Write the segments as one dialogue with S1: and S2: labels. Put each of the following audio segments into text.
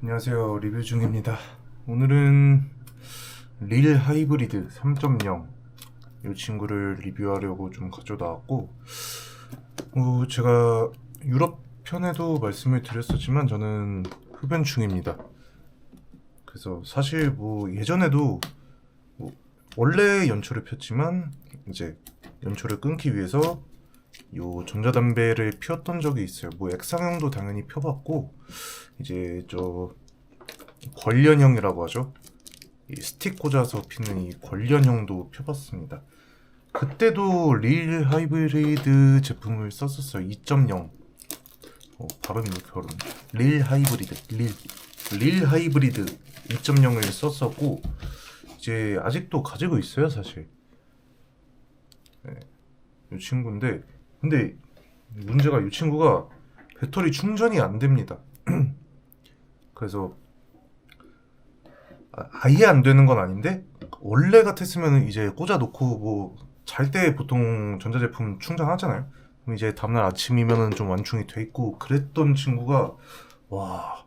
S1: 안녕하세요. 리뷰 중입니다. 오늘은 릴 하이브리드 3.0 이 친구를 리뷰하려고 좀 가져다 왔고. 어, 제가 유럽 편에도 말씀을 드렸었지만 저는 흡연충입니다. 그래서 사실 뭐 예전에도 뭐 원래 연초를 폈지만 이제 연초를 끊기 위해서 요 전자담배를 피웠던 적이 있어요 뭐 액상형도 당연히 펴봤고 이제 저 관련형이라고 하죠. 이 스틱 꽂아서 피는 이 관련형도 펴봤습니다. 그때도 릴 하이브리드 제품을 썼었어요. 2.0. 어, 발음이 어렵네. 릴 하이브리드. 릴. 릴 하이브리드 2.0을 썼었고 이제 아직도 가지고 있어요, 사실. 네. 이 친구인데 근데 문제가 이 친구가 배터리 충전이 안 됩니다. 그래서 아- 아예 안 되는 건 아닌데 원래 같았으면 이제 꽂아 놓고 뭐 잘 때 보통 전자제품 충전하잖아요. 그럼 이제 다음날 아침이면은 좀 완충이 돼 있고 그랬던 친구가 와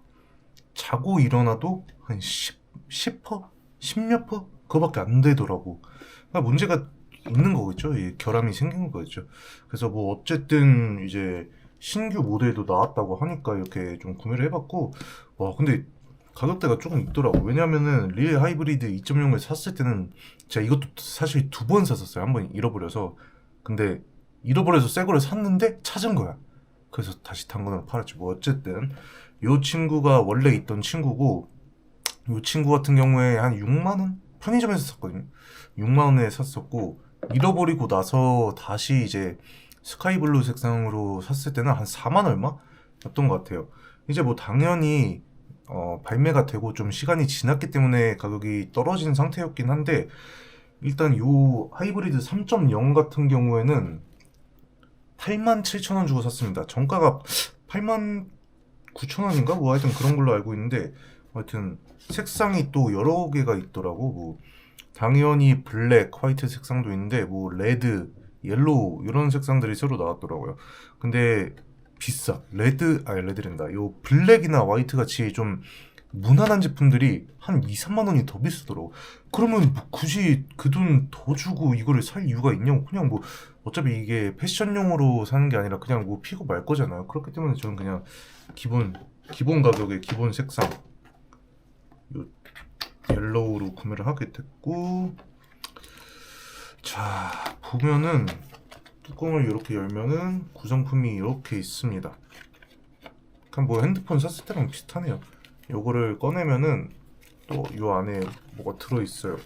S1: 자고 일어나도 한 10, 10퍼? 10몇 퍼? 그거밖에 안 되더라고. 그러니까 문제가 있는 거겠죠. 이 결함이 생긴 거겠죠. 그래서 뭐 어쨌든 이제 신규 모델도 나왔다고 하니까 이렇게 좀 구매를 해봤고 와 근데 가격대가 조금 있더라고 왜냐면은 릴 하이브리드 2.0을 샀을 때는 제가 이것도 사실 두 번 샀었어요. 한 번 잃어버려서. 근데 잃어버려서 새 거를 샀는데 찾은 거야. 그래서 다시 단건으로 팔았지. 뭐 어쨌든 요 친구가 원래 있던 친구고 요 친구 같은 경우에 한 6만 원 편의점에서 샀거든요. 6만 원에 샀었고 잃어버리고 나서 다시 이제 스카이블루 색상으로 샀을 때는 한 4만 얼마 였던 것 같아요. 이제 뭐 당연히 어, 발매가 되고 좀 시간이 지났기 때문에 가격이 떨어진 상태였긴 한데 일단 요 하이브리드 3.0 같은 경우에는 8만 7천 원 주고 샀습니다. 정가가 8만 9천 원인가? 뭐 하여튼 그런 걸로 알고 있는데 하여튼 색상이 또 여러 개가 있더라고. 뭐 당연히 블랙, 화이트 색상도 있는데 뭐 레드, 옐로우 이런 색상들이 새로 나왔더라고요. 근데 비싸. 레드, 아니 레드랜다. 요 블랙이나 화이트 같이 좀 무난한 제품들이 한 2, 3만 원이 더 비싸더라고. 그러면 뭐 굳이 그 돈 더 주고 이거를 살 이유가 있냐고. 그냥 뭐 어차피 이게 패션용으로 사는 게 아니라 그냥 뭐 피고 말 거잖아요. 그렇기 때문에 저는 그냥 기본 기본 가격에 기본 색상 요 옐로우로 구매를 하게 됐고 자 보면은 뚜껑을 이렇게 열면은 구성품이 이렇게 있습니다. 그냥 뭐 핸드폰 샀을 때랑 비슷하네요. 요거를 꺼내면은 또 요 안에 뭐가 들어 있어요.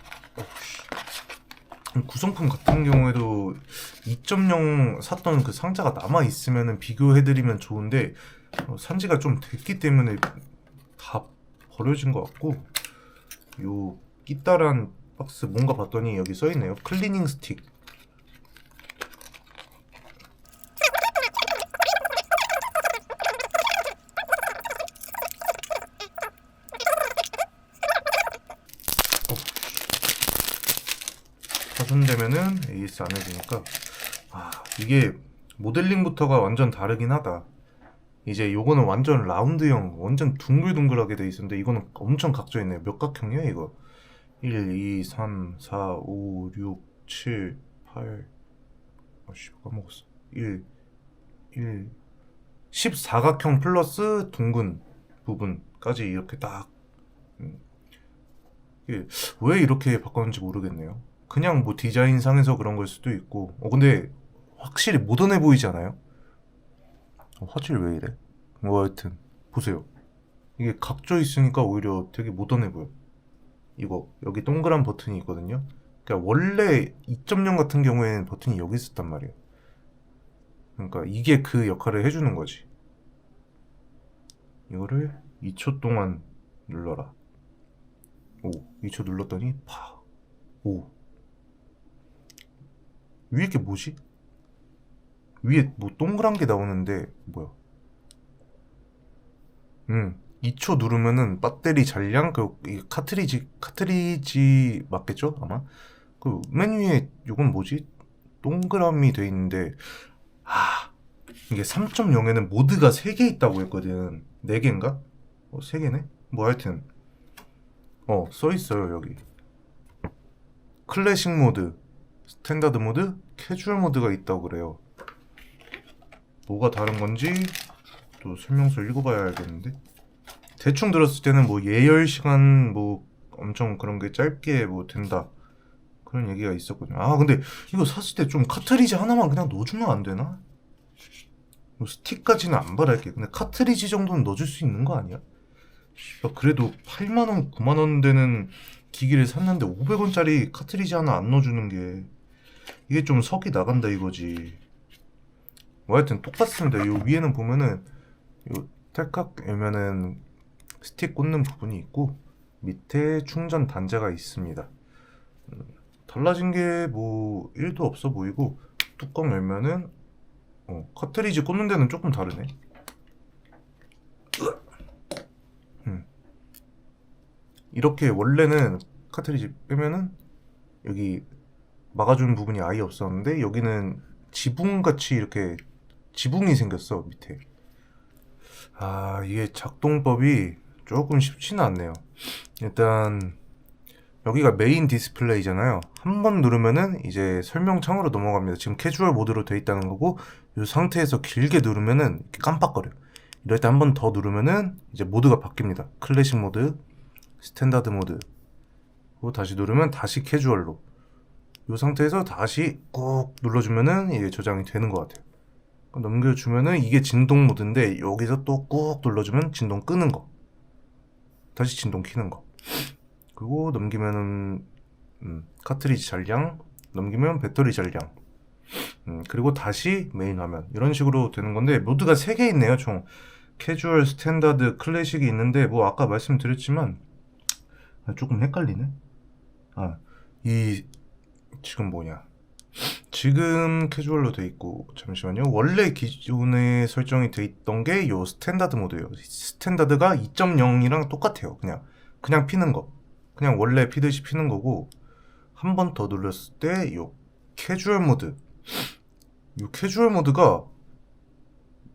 S1: 구성품 같은 경우에도 2.0 샀던 그 상자가 남아 있으면은 비교해드리면 좋은데 어, 산지가 좀 됐기 때문에 다 버려진 것 같고 요 끼따란 박스 뭔가 봤더니 여기 써 있네요. 클리닝 스틱. 파손되면은 AS 안 해주니까 아 이게 모델링부터가 완전 다르긴 하다. 이제 요거는 완전 라운드형, 완전 둥글둥글하게 돼 있었는데 이거는 엄청 각져 있네요. 몇 각형이야 이거? 1, 2, 3, 4, 5, 6, 7, 8 아씨 까먹었어. 1, 1 14각형 플러스 둥근 부분까지 이렇게 딱 음. 이렇게 바꿨는지 모르겠네요. 그냥 뭐 디자인상에서 그런 걸 수도 있고 어 근데 확실히 모던해 보이지 않아요? 어, 화질 왜 이래? 뭐 하여튼 보세요. 이게 각져 있으니까 오히려 되게 모던해 보여. 이거 여기 동그란 버튼이 있거든요. 그러니까 원래 2.0 같은 경우에는 버튼이 여기 있었단 말이에요. 그러니까 이게 그 역할을 해주는 거지. 이거를 2초 동안 눌러라. 오, 2초 눌렀더니 파. 오. 위에 게 뭐지? 위에 뭐 동그란 게 나오는데 뭐야? 음, 2초 누르면은 배터리 잔량 그이 카트리지 카트리지 맞겠죠? 아마 그 맨 위에 이건 뭐지? 동그라미 돼 있는데 아 이게 3.0에는 모드가 3개 있다고 했거든 4개인가? 어 3개네? 뭐 하여튼 어 써 있어요 여기 클래식 모드 스탠다드 모드 캐주얼 모드가 있다고 그래요 뭐가 다른 건지 또 설명서 읽어봐야 알겠는데 대충 들었을 때는 뭐 예열 시간 뭐 엄청 그런 게 짧게 뭐 된다 그런 얘기가 있었거든요 아 근데 이거 샀을 때 좀 카트리지 하나만 그냥 넣어주면 안 되나? 뭐 스틱까지는 안 바랄게 근데 카트리지 정도는 넣어줄 수 있는 거 아니야? 그래도 8만 원, 9만 원 되는 기기를 샀는데 500원짜리 카트리지 하나 안 넣어주는 게 이게 좀 석이 나간다 이거지. 뭐 하여튼 똑같습니다. 요 위에는 보면은 요 탈칵 열면은 스틱 꽂는 부분이 있고 밑에 충전 단자가 있습니다. 음, 달라진 게 뭐 1도 없어 보이고 뚜껑 열면은 어, 카트리지 꽂는 데는 조금 다르네. 이렇게 원래는 카트리지 빼면은 여기 막아주는 부분이 아예 없었는데 여기는 지붕같이 이렇게 지붕이 생겼어 밑에. 아 이게 작동법이 조금 쉽지는 않네요. 일단 여기가 메인 디스플레이잖아요. 한 번 누르면은 이제 설명 창으로 넘어갑니다. 지금 캐주얼 모드로 돼 있다는 거고 이 상태에서 길게 누르면은 이렇게 깜빡거려 이럴 때 한 번 더 누르면은 이제 모드가 바뀝니다. 클래식 모드 스탠다드 모드. 그리고 다시 누르면 다시 캐주얼로. 이 상태에서 다시 꾹 눌러주면은 이게 저장이 되는 것 같아요 넘겨주면은 이게 진동 모드인데 여기서 또 꾹 눌러주면 진동 끄는 거. 다시 진동 키는 거. 그리고 넘기면은 음, 카트리지 잔량 넘기면 배터리 잔량. 음, 그리고 다시 메인 화면. 이런 식으로 되는 건데 모드가 3개 있네요 총. 캐주얼, 스탠다드, 클래식이 있는데 뭐 아까 말씀드렸지만 아, 조금 헷갈리네. 아, 이 지금 뭐냐? 지금 캐주얼로 돼 있고 잠시만요. 원래 기존에 설정이 돼 있던 게 요 스탠다드 모드예요. 스탠다드가 2.0이랑 똑같아요. 그냥 그냥 피는 거. 그냥 원래 피듯이 피는 거고 한 번 더 눌렀을 때 요 캐주얼 모드. 요 캐주얼 모드가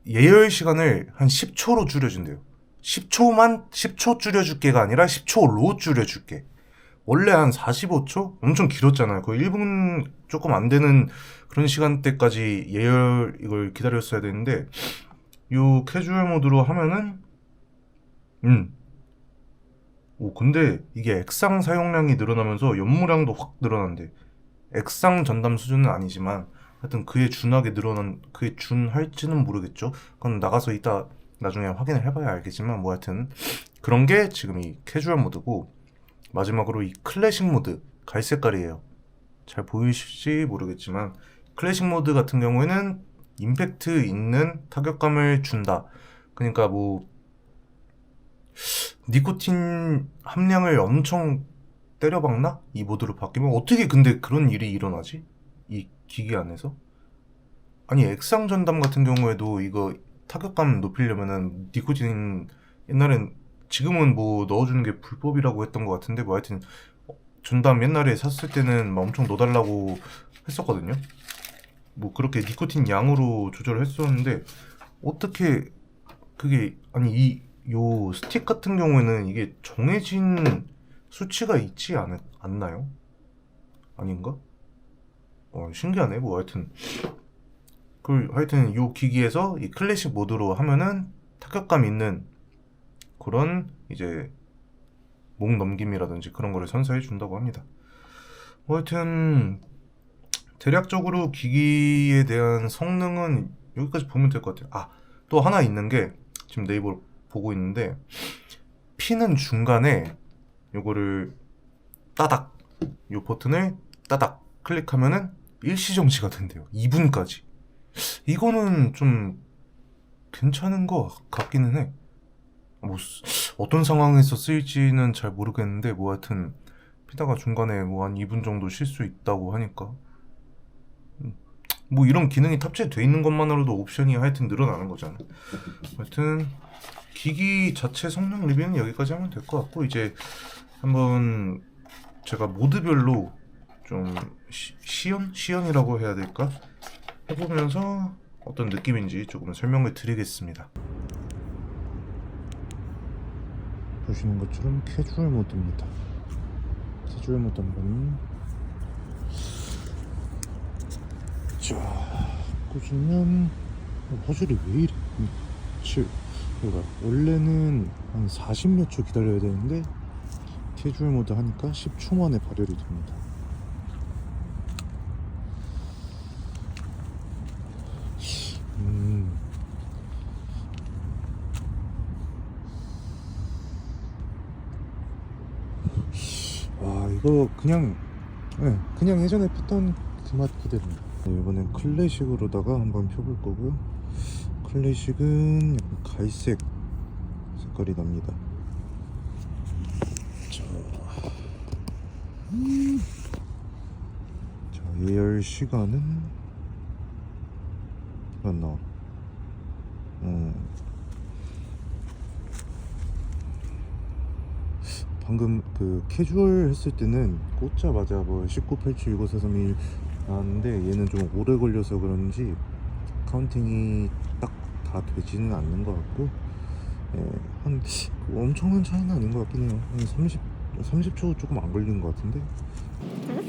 S1: 예열 시간을 한 10초로 줄여준대요. 10초만 10초 줄여줄게가 아니라 10초로 줄여줄게. 원래 한 45초? 엄청 길었잖아요. 거의 1분 조금 안 되는 그런 시간대까지 예열 이걸 기다렸어야 되는데 요 캐주얼 모드로 하면은 음. 오 근데 이게 액상 사용량이 늘어나면서 연무량도 확 늘어난대. 액상 전담 수준은 아니지만 하여튼 그에 준하게 늘어난 그에 준할지는 모르겠죠. 그건 나가서 이따 나중에 확인을 해봐야 알겠지만 뭐 하여튼 그런 게 지금 이 캐주얼 모드고 마지막으로 이 클래식 모드 갈색깔이에요. 잘 보이실지 모르겠지만 클래식 모드 같은 경우에는 임팩트 있는 타격감을 준다. 그러니까 뭐 니코틴 함량을 엄청 때려박나? 이 모드로 바뀌면 어떻게 근데 그런 일이 일어나지? 이 기기 안에서? 아니 액상 전담 같은 경우에도 이거 타격감 높이려면은 니코틴 옛날엔 지금은 뭐 넣어주는 게 불법이라고 했던 것 같은데 뭐 하여튼 전담 옛날에 샀을 때는 막 엄청 넣어달라고 했었거든요. 뭐 그렇게 니코틴 양으로 조절을 했었는데 어떻게 그게 아니 이 요 스틱 같은 경우에는 이게 정해진 수치가 있지 않, 않나요? 아닌가? 어 신기하네 뭐 하여튼 그 하여튼 요 기기에서 이 클래식 모드로 하면은 타격감 있는 그런 이제 목 넘김이라든지 그런 거를 선사해 준다고 합니다. 뭐 하여튼 대략적으로 기기에 대한 성능은 여기까지 보면 될 것 같아요. 아, 또 하나 있는 게 지금 네이버 보고 있는데 피는 중간에 요거를 따닥 요 버튼을 따닥 클릭하면은 일시 정지가 된대요. 2분까지. 이거는 좀 괜찮은 것 같기는 해. 뭐 어떤 상황에서 쓰일지는 잘 모르겠는데 뭐 하여튼 피다가 중간에 뭐 한 2분 정도 쉴 수 있다고 하니까 음, 뭐 이런 기능이 탑재돼 있는 것만으로도 옵션이 하여튼 늘어나는 거잖아. 하여튼 기기 자체 성능 리뷰는 여기까지 하면 될 것 같고 이제 한번 제가 모드별로 좀 시, 시연 시연이라고 해야 될까 해보면서 어떤 느낌인지 조금 설명을 드리겠습니다.
S2: 보시는 것처럼 캐주얼 모드입니다. 캐주얼 모드 한번 자 꽂으면 어, 화질이 왜 이래? 7 그러니까 원래는 한 40몇 초 기다려야 되는데 캐주얼 모드 하니까 10초 만에 발열이 됩니다. 음. 와 이거 그냥 네, 그냥 예전에 폈던 그 맛 그대로입니다. 네, 이번엔 클래식으로다가 한번 펴볼 거고요. 클래식은 약간 갈색 색깔이 납니다. 자, 자 예열 시간은 안 나와. 어. 방금 그 캐주얼 했을 때는 꽂자마자 뭐 19, 87, 65, 43일 나왔는데 얘는 좀 오래 걸려서 그런지 카운팅이 딱 다 되지는 않는 것 같고 예, 한 엄청난 차이는 아닌 것 같긴 해요 한 30, 30초 조금 안 걸린 것 같은데
S3: 제가